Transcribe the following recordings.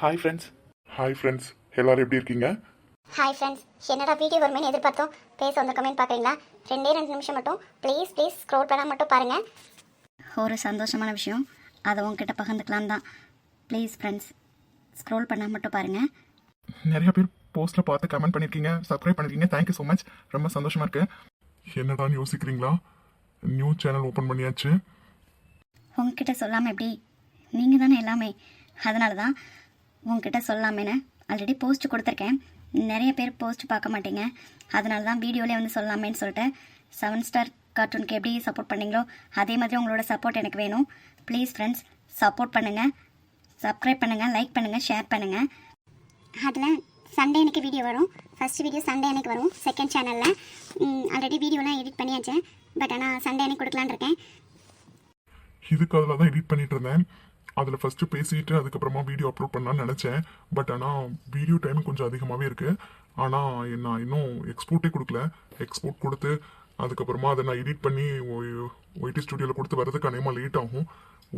Hi friends hi friends எல்லாரும் எப்படி இருக்கீங்க? ஹாய் ஃப்ரெண்ட்ஸ் என்னடா வீடியோ வருமேனு எதிர்பார்த்தோம். பேச வந்த கமெண்ட் பார்க்குறீங்களா? ரெண்டே ரெண்டு நிமிஷம் மட்டும். ப்ளீஸ் ப்ளீஸ் ஸ்க்ரோல் பண்ணால் மட்டும் பாருங்கள் ஒரு சந்தோஷமான விஷயம். அதை உங்ககிட்ட பகிர்ந்துக்கலாம் தான். ப்ளீஸ் ஃப்ரெண்ட்ஸ் ஸ்க்ரோல் பண்ணால் மட்டும் பாருங்கள் நிறைய பேர் போஸ்ட்ல பார்த்து கமெண்ட் பண்ணிருக்கீங்க. சப்ஸ்கிரைப் பண்ணிருக்கீங்க. தேங்க்யூ ஸோ மச் ரொம்ப சந்தோஷமா இருக்கு. என்னடான்னு யோசிக்கிறீங்களா? நியூ சேனல் ஓப்பன் பண்ணியாச்சு. உங்ககிட்ட சொல்லாமல் எப்படி? நீங்கள் தானே எல்லாமே. அதனால தான் உங்ககிட்ட சொல்லாமேன்னு ஆல்ரெடி போஸ்ட் கொடுத்துருக்கேன். நிறைய பேர் போஸ்ட் பார்க்க மாட்டீங்க. அதனால தான் வீடியோலேயே வந்து சொல்லாமேன்னு சொல்லிட்டு செவன் ஸ்டார் கார்ட்டூனுக்கு எப்படி சப்போர்ட் பண்ணீங்களோ அதே மாதிரி உங்களோட சப்போர்ட் எனக்கு வேணும். ப்ளீஸ் ஃப்ரெண்ட்ஸ் சப்போர்ட் பண்ணுங்கள் சப்ஸ்கிரைப் பண்ணுங்கள் லைக் பண்ணுங்கள் ஷேர் பண்ணுங்கள் அதில் சண்டே அன்னைக்கு வீடியோ வரும். ஃபஸ்ட் வீடியோ சண்டே அன்னைக்கு வரும். செகண்ட் சேனலில் ஆல்ரெடி வீடியோலாம் எடிட் பண்ணியாச்சு. பட் ஆனால் சண்டே அன்னைக்கு கொடுக்கலான்னு இருக்கேன். இதுக்கு அதில் தான் எடிட் பண்ணிட்டு இருந்தேன். அதில் ஃபஸ்ட்டு பேசிட்டு அதுக்கப்புறமா வீடியோ அப்லோட் பண்ணலான்னு நினச்சேன். பட் ஆனால் வீடியோ டைம் கொஞ்சம் அதிகமாகவே இருக்குது ஆனால் நான் இன்னும் எக்ஸ்போர்ட்டே கொடுக்கல. எக்ஸ்போர்ட் கொடுத்து அதுக்கப்புறமா அதை நான் எடிட் பண்ணி ஒய்டி ஸ்டுடியோவில் கொடுத்து வர்றதுக்கு அநேகமாக லேட் ஆகும்.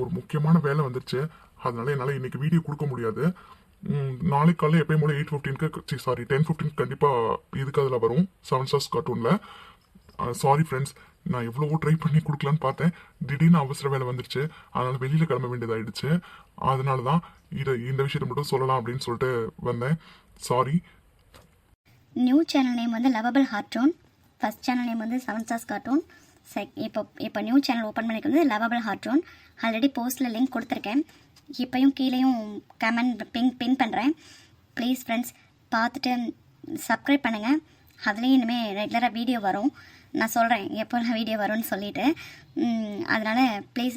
ஒரு முக்கியமான வேலை வந்துருச்சு. அதனால என்னால் இன்னைக்கு வீடியோ கொடுக்க முடியாது. நாளைக்கு காலையில் எப்பயும் போல எயிட் ஃபிஃப்டீனுக்கு சாரி டென் ஃபிஃப்டீன் கண்டிப்பாக இதுக்கு அதில் வரும். செவன் ஸ்டார்ஸ் கார்ட்டூனில் சாரி ஃப்ரெண்ட்ஸ் நான் எவ்வளவோ ட்ரை பண்ணி கொடுக்கலான்னு பார்த்தேன். திடீர்னு அவசர வேலை வந்துருச்சு. அதனால வெளியில கிளம்ப வேண்டியதாயிடுச்சு. அதனால தான் இதை இந்த விஷயத்தை மட்டும் சொல்லலாம் அப்படின்னு சொல்லிட்டு வந்தேன். சாரி நியூ சேனல் நேம் வந்து lovable heart zone first channel name வந்து செவன் ஸ்டார்ஸ் கார்ட்டூன் செக் இப்போ இப்போ நியூ சேனல் ஓப்பன் பண்ணிக்கு வந்து லவபிள் ஹார்ட்டோன் ஆல்ரெடி போஸ்ட்டில் லிங்க் கொடுத்துருக்கேன். இப்போயும் கீழேயும் கமெண்ட் பின் பின் பண்ணுறேன் ப்ளீஸ் ஃப்ரெண்ட்ஸ் பார்த்துட்டு சப்ஸ்கிரைப் பண்ணுங்கள் அதுலேயும் இனிமேல் ரெகுலராக வீடியோ வரும். நான் சொல்கிறேன் எப்போல்லாம் வீடியோ வரும்னு சொல்லிட்டு. ம், அதனால ப்ளீஸ்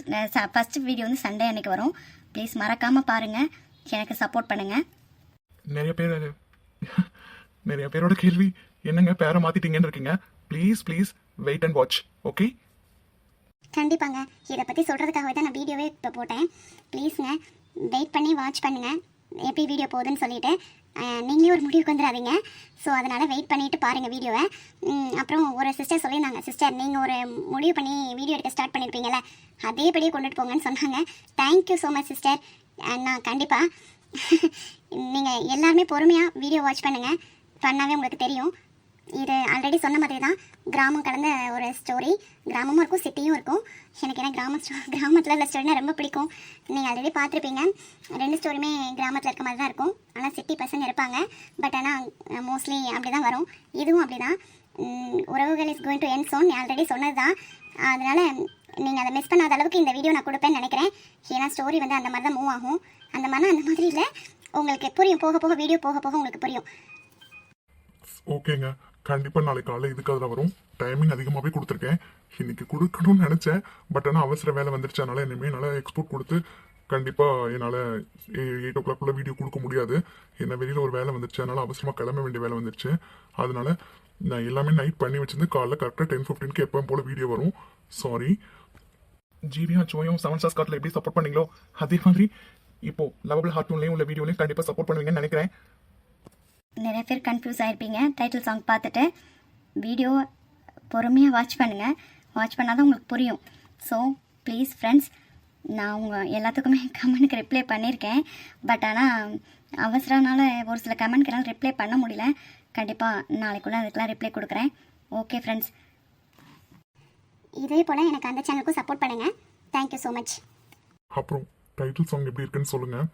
ஃபஸ்ட்டு வீடியோ வந்து சண்டே அன்னைக்கு வரும். ப்ளீஸ் மறக்காமல் பாருங்கள் எனக்கு சப்போர்ட் பண்ணுங்கள் நிறைய பேர் நிறைய பேரோட கேள்வி என்னங்க பேரை மாத்திட்டீங்கன்னு இருக்கீங்க? Please please wait and watch okay கண்டிப்பாங்க. இதை பற்றி சொல்கிறதுக்காகவே தான் நான் வீடியோவே இப்போ போட்டேன். ப்ளீஸுங்க வெயிட் பண்ணி வாட்ச் பண்ணுங்கள் எப்படி வீடியோ போகுதுன்னு சொல்லிட்டு. அஹ், நீங்களே ஒரு முடிவுக்கு வந்துடாதீங்க. ஸோ அதனால் வெயிட் பண்ணிவிட்டு பாருங்கள் வீடியோவை அப்புறம் ஒரு சிஸ்டர் சொல்லியிருந்தாங்க. சிஸ்டர் நீங்கள் ஒரு முடிவு பண்ணி வீடியோ எடுக்க ஸ்டார்ட் பண்ணியிருப்பீங்களே அதேபடியே கொண்டுட்டு போங்கன்னு சொன்னாங்க. தேங்க்யூ ஸோ மச் சிஸ்டர் நான் கண்டிப்பாக நீங்கள் எல்லாருமே பொறுமையாக வீடியோ வாட்ச் பண்ணுங்கள் பண்ணாவே உங்களுக்கு தெரியும். இது ஆல்ரெடி சொன்ன மாதிரி தான் கிராமம் கடந்த ஒரு ஸ்டோரி கிராமமும் இருக்கும் சிட்டியும் இருக்கும். எனக்கு என்ன கிராம ஸ்டோ கிராமத்தில் உள்ள ஸ்டோரினா ரொம்ப பிடிக்கும். நீங்கள் ஆல்ரெடி பார்த்துருப்பீங்க. ரெண்டு ஸ்டோரியுமே கிராமத்தில் இருக்க மாதிரி தான் இருக்கும். ஆனால் சிட்டி பசங்க இருப்பாங்க. பட் ஆனால் மோஸ்ட்லி அப்படி தான் வரும். இதுவும் அப்படி தான் உறவுகள் is going to end soon already சொன்னது தான் அதனால் நீங்கள் அதை மிஸ் பண்ணாத அளவுக்கு இந்த வீடியோ நான் கொடுப்பேன்னு நினைக்கிறேன். ஏன்னா ஸ்டோரி வந்து அந்த மாதிரி தான் மூவ் ஆகும். அந்த மாதிரி அந்த மாதிரி இல்லை. உங்களுக்கு புரியும். போக போக வீடியோ போக போக உங்களுக்கு புரியும். ஓகேங்க. கண்டிப்பா நாளைக்கு காலையில் இதுக்கு அதில் வரும். டைமிங் அதிகமாகவே கொடுத்துருக்கேன். இன்னைக்கு கொடுக்கணும்னு நினைச்சேன். பட் ஆனால் அவசர வேலை வந்துருச்சு. அதனால இனிமேல் என்னால் எக்ஸ்போர்ட் கொடுத்து கண்டிப்பாக என்னால் எயிட் ஓ கிளாக்குள்ள வீடியோ கொடுக்க முடியாது. என்ன வெளியில் ஒரு வேலை வந்துருச்சு. அதனால அவசரமாக கிளம்ப வேண்டிய வேலை வந்துருச்சு. அதனால நான் எல்லாமே நைட் பண்ணி வச்சிருந்து காலைல கரெக்டாக டென் ஃபிஃப்டீனுக்கு எப்பவும் போல வீடியோ வரும். சாரி ஜிவியும் அச்சுவையும் செவன் ஸ்டார் ஸ்காட்ல எப்படி சப்போர்ட் பண்ணீங்களோ அதே மாதிரி இப்போ லவபிள் ஹார்ட்டூன்லையும் உள்ள வீடியோலையும் கண்டிப்பாக சப்போர்ட் பண்ணுவீங்கன்னு நினைக்கிறேன். நிறைய பேர் கன்ஃபியூஸ் ஆகிருப்பீங்க டைட்டில் சாங் பார்த்துட்டு வீடியோ பொறுமையாக வாட்ச் பண்ணுங்கள் வாட்ச் பண்ணால் தான் உங்களுக்கு புரியும். ஸோ ப்ளீஸ் ஃப்ரெண்ட்ஸ் நான் உங்கள் எல்லாத்துக்குமே கமெண்ட்க்கு ரிப்ளை பண்ணியிருக்கேன் பட் ஆனால் அவசரனால ஒரு சில கமெண்ட்க்கெல்லாம் ரிப்ளை பண்ண முடியல. கண்டிப்பாக நாளைக்குள்ளே அதுக்கெல்லாம் ரிப்ளை கொடுக்குறேன். ஓகே ஃப்ரெண்ட்ஸ் இதே போல் எனக்கு அந்த சேனலுக்கும் சப்போர்ட் பண்ணுங்கள் தேங்க்யூ ஸோ மச் அப்புறம் டைட்டில் சாங் எப்படி இருக்குன்னு சொல்லுங்கள்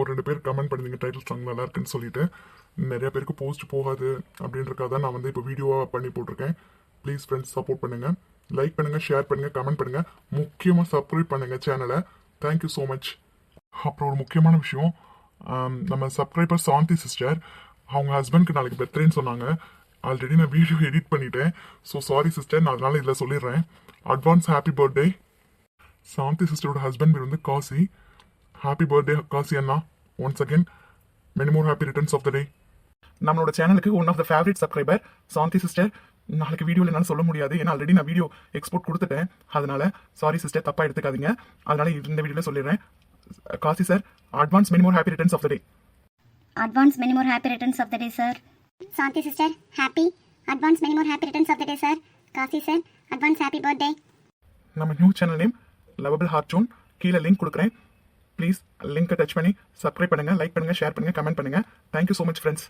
ஒரு ரெண்டு பேர் கமெண்ட் பண்ணுங்க டைட்டில் சாங் நல்லா இருக்குன்னு சொல்லிட்டு. நிறைய பேருக்கு போஸ்ட் போகாது அப்படின்றக்காக தான் நான் வந்து இப்போ வீடியோவாக பண்ணி போட்டிருக்கேன். ப்ளீஸ் ஃப்ரெண்ட்ஸ் சப்போர்ட் பண்ணுங்கள் லைக் பண்ணுங்கள் ஷேர் பண்ணுங்கள் கமெண்ட் பண்ணுங்கள் முக்கியமாக சப்ஸ்கிரைப் பண்ணுங்கள் சேனலை தேங்க்யூ ஸோ மச் அப்புறம் ஒரு முக்கியமான விஷயம் நம்ம சப்ஸ்கிரைபர் சாந்தி சிஸ்டர் அவங்க ஹஸ்பண்ட்க்கு நாளைக்கு பர்த்டேன்னு சொன்னாங்க. ஆல்ரெடி நான் வீடியோ எடிட் பண்ணிட்டேன். ஸோ சாரி சிஸ்டர் நான் அதனால் இதில் சொல்லிடுறேன். அட்வான்ஸ் ஹாப்பி பர்த்டே சாந்தி சிஸ்டரோட ஹஸ்பண்ட் பேர் வந்து Kasi. Happy birthday Kasi Anna once again many more happy returns of the day நம்மளோட சேனலுக்கு one of the favourite subscriber Shanthi sister நாளைக்கு வீடியோவில் என்னால் சொல்ல முடியாது. ஏன்னா ஆல்ரெடி நான் வீடியோ எக்ஸ்போர்ட் கொடுத்துட்டேன். அதனால சாரி சிஸ்டர் தப்பாக எடுத்துக்காதீங்க. அதனால இந்த வீடியோவில் சொல்லிடுறேன். Kasi sir advance many more happy returns of the day advance many more happy returns of the day sir Shanthi sister happy advance many more happy returns of the day sir Kasi sir advance happy birthday நம்ம new channel name lovable heart zone கீழே link கொடுக்குறேன். Please லிங்க்கை touch பண்ணி subscribe பண்ணுங்கள் like பண்ணுங்கள் share பண்ணுங்கள் comment பண்ணுங்கள் thank you so much friends